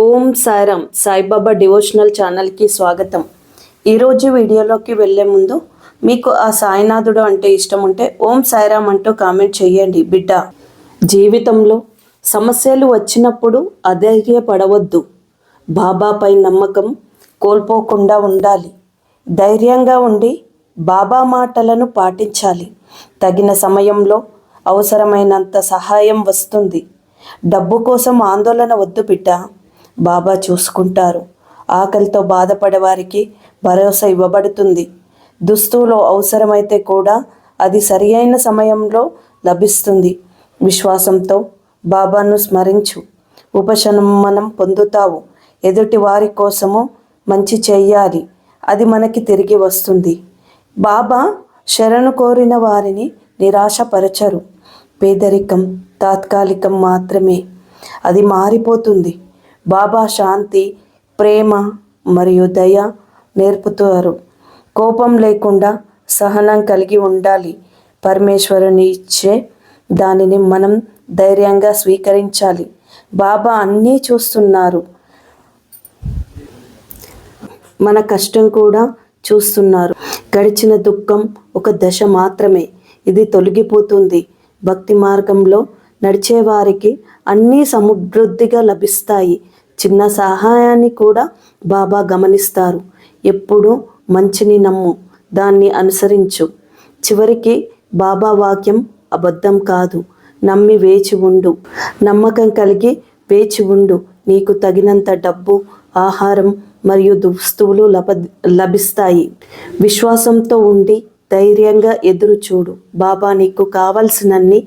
ఓం Sairam Saibaba devotional ఛానల్కి స్వాగతం. ఈరోజు వీడియోలోకి వెళ్ళే ముందు మీకు ఆ సాయినాథుడు అంటే ఇష్టం ఉంటే ఓం సాయిరామ్ అంటూ కామెంట్ చేయండి బిడ్డ. జీవితంలో సమస్యలు వచ్చినప్పుడు అధైర్యపడవద్దు. బాబాపై నమ్మకం కోల్పోకుండా ఉండాలి. ధైర్యంగా ఉండి బాబా మాటలను పాటించాలి. తగిన సమయంలో అవసరమైనంత సహాయం వస్తుంది. డబ్బు కోసం ఆందోళన వద్దు బిడ్డ. బాబా చూసుకుంటారు. ఆకలితో బాధపడే వారికి భరోసా ఇవ్వబడుతుంది. దుస్తువులో అవసరమైతే కూడా అది సరి అయిన సమయంలో లభిస్తుంది. విశ్వాసంతో బాబాను స్మరించు. ఉపశమనం పొందుతావు. ఎదుటి వారి కోసము మంచి చెయ్యాలి అది మనకి తిరిగి వస్తుంది. బాబా శరణు కోరిన వారిని నిరాశపరచరు. పేదరికం తాత్కాలికం మాత్రమే. అది మారిపోతుంది. బాబా శాంతి ప్రేమ మరియు దయ నేర్పుతారు. కోపం లేకుండా సహనం కలిగి ఉండాలి. పరమేశ్వరుని ఇచ్చే దానిని మనం ధైర్యంగా స్వీకరించాలి. బాబా అన్నీ చూస్తున్నారు. మన కష్టం కూడా చూస్తున్నారు. గడిచిన దుఃఖం ఒక దశ మాత్రమే. ఇది తొలగిపోతుంది. భక్తి మార్గంలో నడిచేవారికి అన్నీ సమృద్ధిగా లభిస్తాయి. చిన్న సహాయాన్ని కూడా బాబా గమనిస్తారు. ఎప్పుడు మంచిని నమ్ము దాన్ని అనుసరించు. చివరికి బాబా వాక్యం అబద్ధం కాదు. నమ్మి వేచి ఉండు. నమ్మకం కలిగి వేచి ఉండు. నీకు తగినంత డబ్బు ఆహారం మరియు దుస్తువులు లభ లభిస్తాయి. విశ్వాసంతో ఉండి ధైర్యంగా ఎదురు చూడు బాబా నీకు కావలసినన్ని